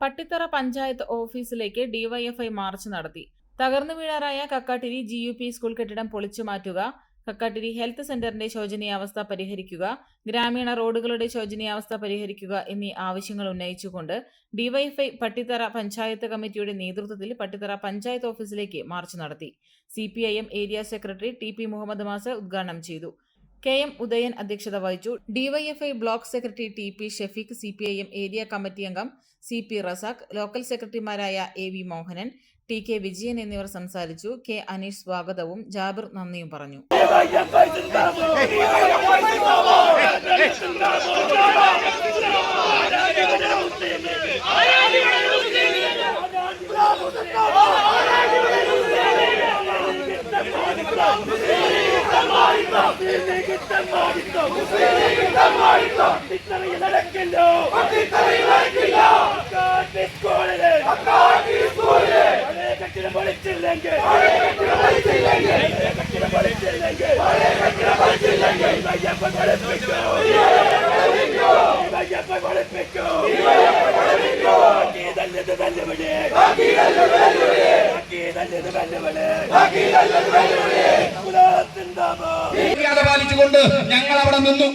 പട്ടിത്തറ പഞ്ചായത്ത് ഓഫീസിലേക്ക് DYFI March നടത്തി. തകർന്നു വീഴാറായ Kakkattiri G U P school കെട്ടിടം പൊളിച്ചു മാറ്റുക കക്കാട്ടിരി ഹെൽത്ത് സെന്ററിന്റെ ശോചനീയാവസ്ഥ പരിഹരിക്കുക ഗ്രാമീണ റോഡുകളുടെ ശോചനീയാവസ്ഥ പരിഹരിക്കുക എന്നീ ആവശ്യങ്ങൾ ഉന്നയിച്ചുകൊണ്ട് ഡിവൈഎഫ്ഐ പട്ടിത്തറ പഞ്ചായത്ത് കമ്മിറ്റിയുടെ നേതൃത്വത്തിൽ പട്ടിത്തറ പഞ്ചായത്ത് ഓഫീസിലേക്ക് മാർച്ച് നടത്തി. C area secretary T P Muhammad മാസ ഉദ്ഘാടനം ചെയ്തു. കെ എം ഉദയൻ അധ്യക്ഷത വഹിച്ചു. DYFI block secretary T P Shefeeq C P I M area committee അംഗം സി പി റസാഖ് ലോക്കൽ സെക്രട്ടറിമാരായ A V Mohanan T K Vijayan എന്നിവർ സംസാരിച്ചു. കെ അനീഷ് സ്വാഗതവും. ജാബിർ നന്ദിയും പറഞ്ഞു. கட்டிடம் பழிச்சில்லைங்க கட்டிடம் பழிச்சில்லைங்க கட்டிடம் பழிச்சில்லைங்க கட்டிடம் பழிச்சில்லைங்க ஐயப்பன் பழிப்பிக்கும் ஐயப்பன் பழிப்பிக்கும் ஐயப்பன் பழிப்பிக்கும் அக்கி தள்ளது தள்ளுபடி அக்கி தள்ளது தள்ளுபடி அக்கி தள்ளது தள்ளுபடி அக்கி தள்ளது தள்ளுபடி குலத்தின் தாபம் പാലിച്ചുകൊണ്ട് ഞങ്ങൾ അവിടെ നിന്നു.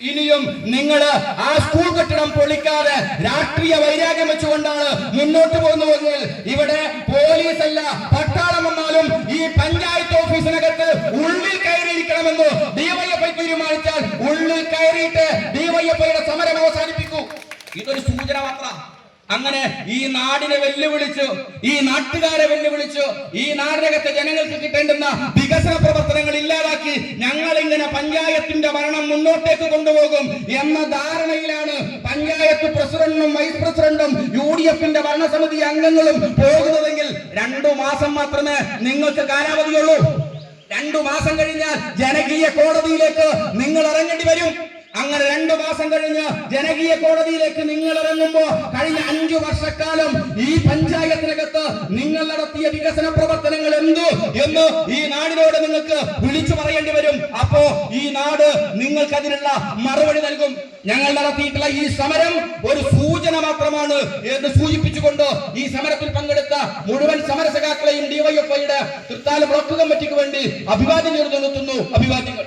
ഇനിയും നിങ്ങൾ ആ സ്കൂൾ കെട്ടിടം പൊളിക്കാതെ രാഷ്ട്രീയ വൈരാഗ്യം വെച്ചുകൊണ്ടാണ് മുന്നോട്ട് പോകുന്നതെങ്കിൽ ഇവിടെ പോലീസ് അല്ല പട്ടാളം വന്നാലും ഈ പഞ്ചായത്ത് ഓഫീസിനകത്ത് ഉള്ളിൽ കയറിയിരിക്കണമെന്ന് ഡിവൈഎഫ്ഐ തീരുമാനിച്ചാൽ ഉള്ളിൽ കയറിയിട്ട് ഡിവൈഎഫ്ഐയുടെ സമരം അവസാനിപ്പിക്കൂ. ഇതൊരു സൂചന മാത്രം. അങ്ങനെ ഈ നാടിനെ വെല്ലുവിളിച്ചു ഈ നാട്ടുകാരെ വെല്ലുവിളിച്ചു ഈ നാടിനകത്തെ ജനങ്ങൾക്ക് കിട്ടേണ്ടുന്ന വികസന പ്രവർത്തനങ്ങൾ ഇങ്ങനെ പഞ്ചായത്തിന്റെ ഭരണം മുന്നോട്ടേക്ക് കൊണ്ടുപോകും എന്ന ധാരണയിലാണ് പഞ്ചായത്ത് പ്രസിഡന്റും വൈസ് പ്രസിഡന്റും യു ഡി എഫിന്റെ ഭരണസമിതി അംഗങ്ങളും പോകുന്നതെങ്കിൽ രണ്ടു മാസം മാത്രമേ നിങ്ങൾക്ക് കാലാവധിയുള്ളൂ. രണ്ടു മാസം കഴിഞ്ഞാൽ ജനകീയ കോടതിയിലേക്ക് നിങ്ങൾ ഇറങ്ങേണ്ടി വരും. അങ്ങനെ രണ്ടു മാസം കഴിഞ്ഞ് ജനകീയ കോടതിയിലേക്ക് നിങ്ങൾ ഇറങ്ങുമ്പോ കഴിഞ്ഞ അഞ്ചു വർഷക്കാലം ഈ പഞ്ചായത്തിനകത്ത് നിങ്ങൾ നടത്തിയ വികസന പ്രവർത്തനങ്ങൾ എന്തു എന്ന് ഈ നാടിനോട് നിങ്ങൾക്ക് വിളിച്ചു പറയേണ്ടി വരും. അപ്പോ ഈ നാട് നിങ്ങൾക്ക് അതിനുള്ള മറുപടി നൽകും. ഞങ്ങൾ നടത്തിയിട്ടുള്ള ഈ സമരം ഒരു സൂചന മാത്രമാണ് എന്ന് സൂചിപ്പിച്ചുകൊണ്ട് ഈ സമരത്തിൽ പങ്കെടുത്ത മുഴുവൻ സമരസഖാക്കളെയും ഡിവൈഎഫ്ഐയുടെ തൃത്താല ബ്ലോക്ക് കമ്മിറ്റിക്ക് വേണ്ടി അഭിവാദ്യം നിർത്തുന്നു അഭിവാദ്യങ്ങൾ.